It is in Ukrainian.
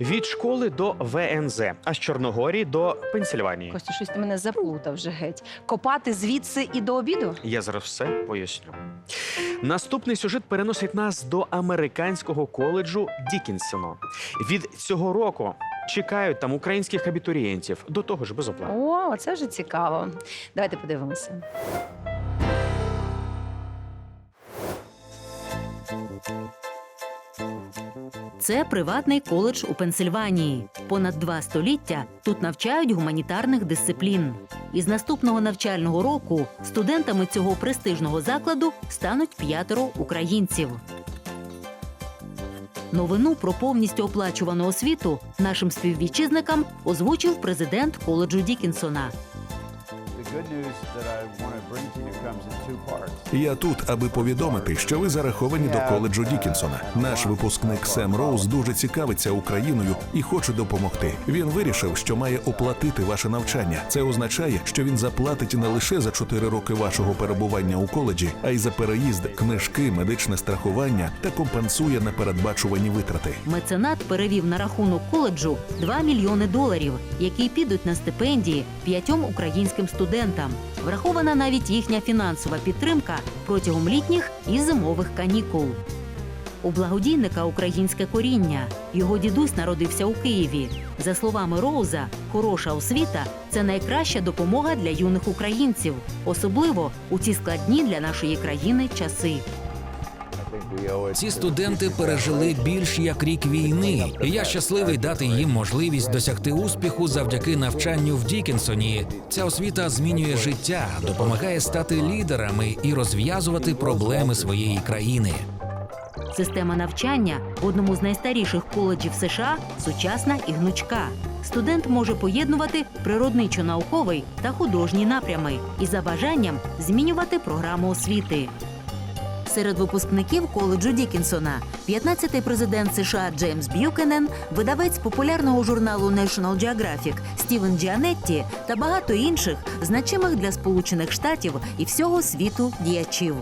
Від школи до ВНЗ, а з Чорногорії до Пенсільванії. Костю, щось ти мене заплутав вже геть. Копати звідси і до обіду? Я зараз все поясню. Наступний сюжет переносить нас до американського коледжу Дікінсону. Від цього року чекають там українських абітурієнтів, до того ж без оплати. О, це вже цікаво. Давайте подивимося. Це приватний коледж у Пенсильванії. Понад два століття тут навчають гуманітарних дисциплін. Із наступного навчального року студентами цього престижного закладу стануть п'ятеро українців. Новину про повністю оплачувану освіту нашим співвітчизникам озвучив президент коледжу Дікінсона. Я тут, аби повідомити, що ви зараховані до коледжу Дікінсона. Наш випускник Сем Роуз дуже цікавиться Україною і хоче допомогти. Він вирішив, що має оплатити ваше навчання. Це означає, що він заплатить не лише за 4 роки вашого перебування у коледжі, а й за переїзд, книжки, медичне страхування та компенсує непередбачувані витрати. Меценат перевів на рахунок коледжу 2 мільйони доларів, які підуть на стипендії п'ятьом українським студентам. Врахована навіть їхня фінансова підтримка протягом літніх і зимових канікул. У благодійника українське коріння. Його дідусь народився у Києві. За словами Роуза, хороша освіта це найкраща допомога для юних українців, особливо у ці складні для нашої країни часи. Ці студенти пережили більш як рік війни, і я щасливий дати їм можливість досягти успіху завдяки навчанню в Дікінсоні. Ця освіта змінює життя, допомагає стати лідерами і розв'язувати проблеми своєї країни. Система навчання в одному з найстаріших коледжів США сучасна і гнучка. Студент може поєднувати природничо-науковий та художній напрями і за бажанням змінювати програму освіти. Серед випускників коледжу Дікінсона 15-й президент США Джеймс Б'юкенен, видавець популярного журналу National Geographic Стівен Джіанетті та багато інших значимих для Сполучених Штатів і всього світу діячів.